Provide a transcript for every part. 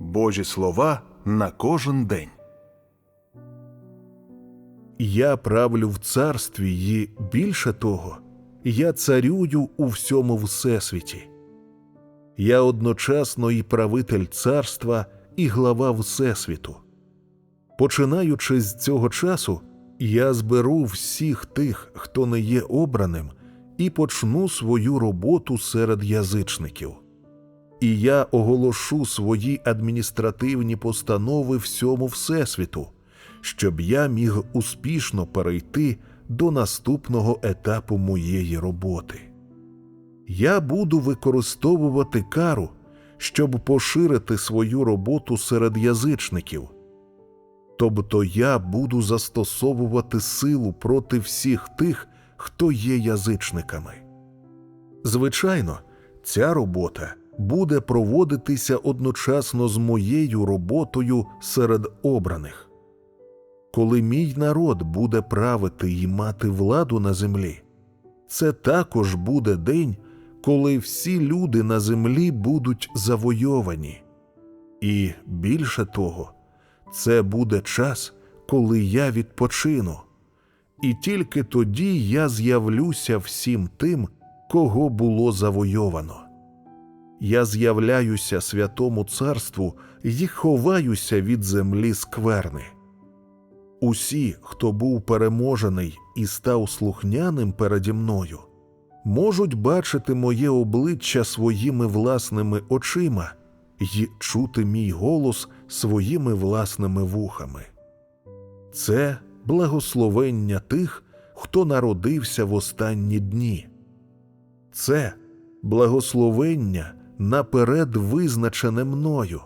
Божі слова на кожен день. Я правлю в царстві і більше того, я царюю у всьому всесвіті. Я одночасно і правитель царства, і глава Всесвіту. Починаючи з цього часу, я зберу всіх тих, хто не є обраним, і почну свою роботу серед язичників. І я оголошу свої адміністративні постанови всьому Всесвіту, щоб я міг успішно перейти до наступного етапу моєї роботи. Я буду використовувати кару, щоб поширити свою роботу серед язичників. Тобто я буду застосовувати силу проти всіх тих, хто є язичниками. Звичайно, ця робота буде проводитися одночасно з моєю роботою серед обраних. Коли мій народ буде правити і мати владу на землі, це також буде день, коли всі люди на землі будуть завойовані. І більше того, це буде час, коли я відпочину, і тільки тоді я з'явлюся всім тим, кого було завойовано. Я з'являюся святому царству і ховаюся від землі скверни. Усі, хто був переможений і став слухняним переді мною, можуть бачити моє обличчя своїми власними очима й чути мій голос своїми власними вухами. Це благословення тих, хто народився в останні дні. Це благословення наперед визначене мною,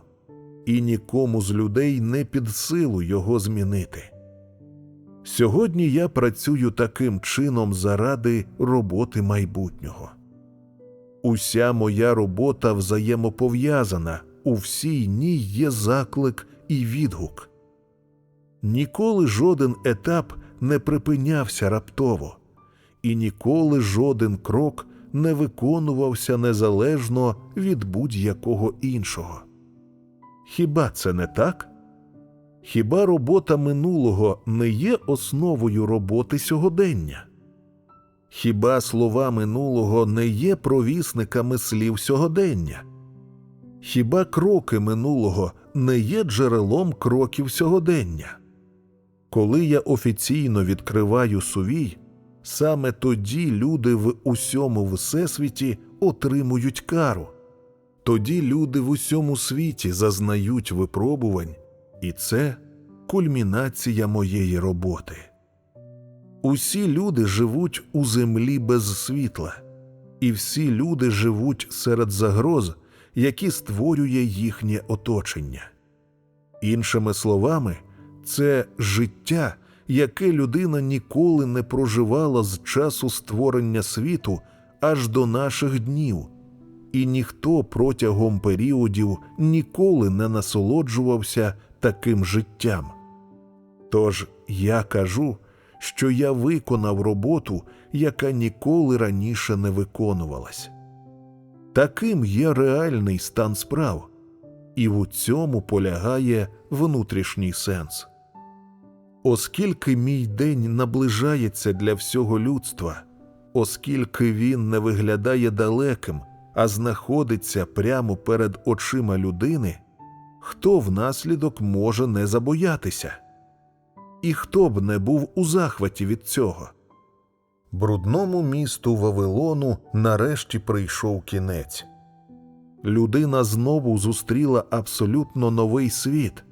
і нікому з людей не під силу його змінити. Сьогодні я працюю таким чином заради роботи майбутнього. Уся моя робота взаємопов'язана, у всій ній є заклик і відгук. Ніколи жоден етап не припинявся раптово, і ніколи жоден крок не виконувався незалежно від будь-якого іншого. Хіба це не так? Хіба робота минулого не є основою роботи сьогодення? Хіба слова минулого не є провісниками слів сьогодення? Хіба кроки минулого не є джерелом кроків сьогодення? Коли я офіційно відкриваю сувій, саме тоді люди в усьому всесвіті отримують кару. Тоді люди в усьому світі зазнають випробувань, і це кульмінація моєї роботи. Усі люди живуть у землі без світла, і всі люди живуть серед загроз, які створює їхнє оточення. Іншими словами, це життя, яке людина ніколи не проживала з часу створення світу аж до наших днів, і ніхто протягом періодів ніколи не насолоджувався таким життям. Тож я кажу, що я виконав роботу, яка ніколи раніше не виконувалась. Таким є реальний стан справ, і в цьому полягає внутрішній сенс. Оскільки мій день наближається для всього людства, оскільки він не виглядає далеким, а знаходиться прямо перед очима людини, хто внаслідок може не забоятися? І хто б не був у захваті від цього? Брудному місту Вавилону нарешті прийшов кінець. Людина знову зустріла абсолютно новий світ,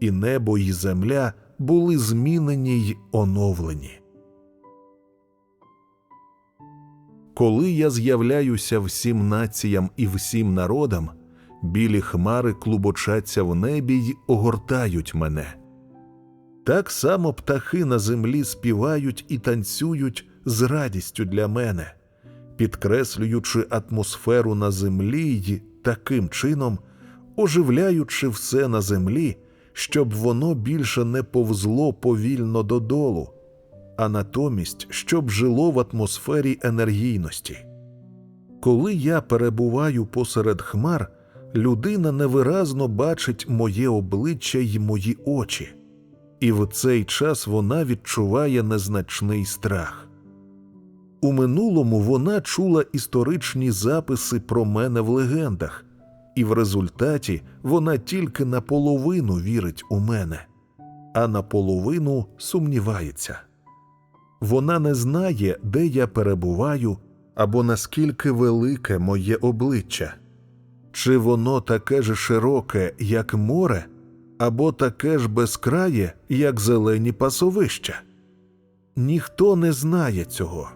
і небо і земля були змінені й оновлені. Коли я з'являюся всім націям і всім народам, білі хмари клубочаться в небі й огортають мене. Так само птахи на землі співають і танцюють з радістю для мене, підкреслюючи атмосферу на землі й таким чином оживляючи все на землі, щоб воно більше не повзло повільно додолу, а натомість щоб жило в атмосфері енергійності. Коли я перебуваю посеред хмар, людина невиразно бачить моє обличчя й мої очі, і в цей час вона відчуває незначний страх. У минулому вона чула історичні записи про мене в легендах, і в результаті вона тільки наполовину вірить у мене, а наполовину сумнівається. Вона не знає, де я перебуваю або наскільки велике моє обличчя, чи воно таке ж широке, як море, або таке ж безкрає, як зелені пасовища. Ніхто не знає цього.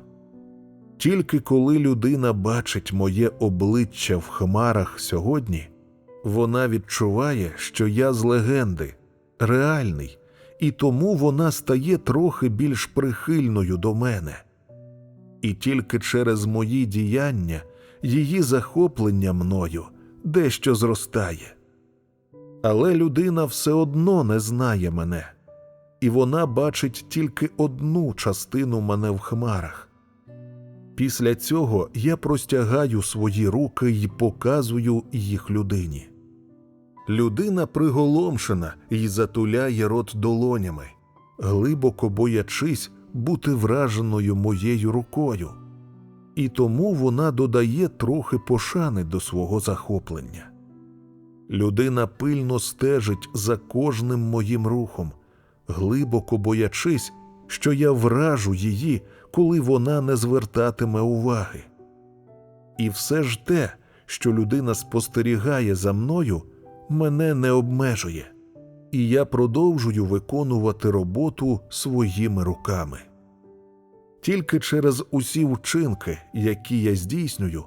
Тільки коли людина бачить моє обличчя в хмарах сьогодні, вона відчуває, що я з легенди, реальний, і тому вона стає трохи більш прихильною до мене. І тільки через мої діяння її захоплення мною дещо зростає. Але людина все одно не знає мене, і вона бачить тільки одну частину мене в хмарах. Після цього я простягаю свої руки й показую їх людині. Людина приголомшена й затуляє рот долонями, глибоко боячись бути враженою моєю рукою, і тому вона додає трохи пошани до свого захоплення. Людина пильно стежить за кожним моїм рухом, глибоко боячись, що я вражу її, коли вона не звертатиме уваги. І все ж те, що людина спостерігає за мною, мене не обмежує, і я продовжую виконувати роботу своїми руками. Тільки через усі вчинки, які я здійснюю,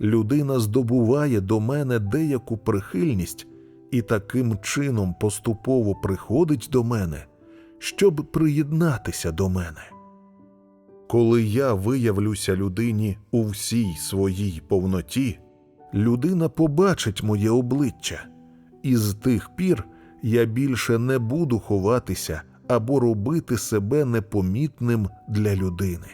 людина здобуває до мене деяку прихильність і таким чином поступово приходить до мене, щоб приєднатися до мене. Коли я виявлюся людині у всій своїй повноті, людина побачить моє обличчя, і з тих пір я більше не буду ховатися або робити себе непомітним для людини.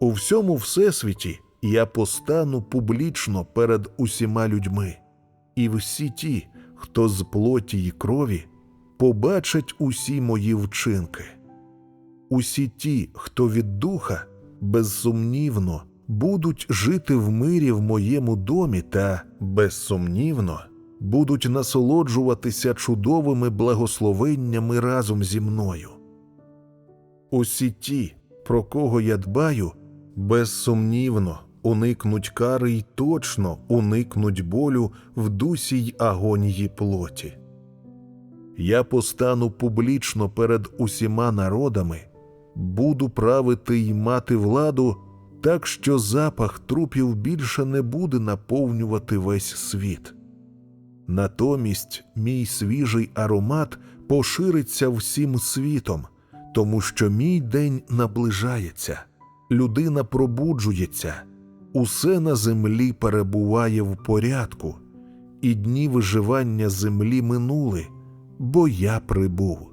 У всьому всесвіті я постану публічно перед усіма людьми, і всі ті, хто з плоті й крові, побачать усі мої вчинки. Усі ті, хто від духа, безсумнівно, будуть жити в мирі в моєму домі та, безсумнівно, будуть насолоджуватися чудовими благословеннями разом зі мною. Усі ті, про кого я дбаю, безсумнівно уникнуть кари й точно уникнуть болю в дусі й агонії плоті. Я постану публічно перед усіма народами, буду правити й мати владу, так що запах трупів більше не буде наповнювати весь світ. Натомість мій свіжий аромат пошириться всім світом, тому що мій день наближається, людина пробуджується, усе на землі перебуває в порядку, і дні виживання землі минули, бо я прибув.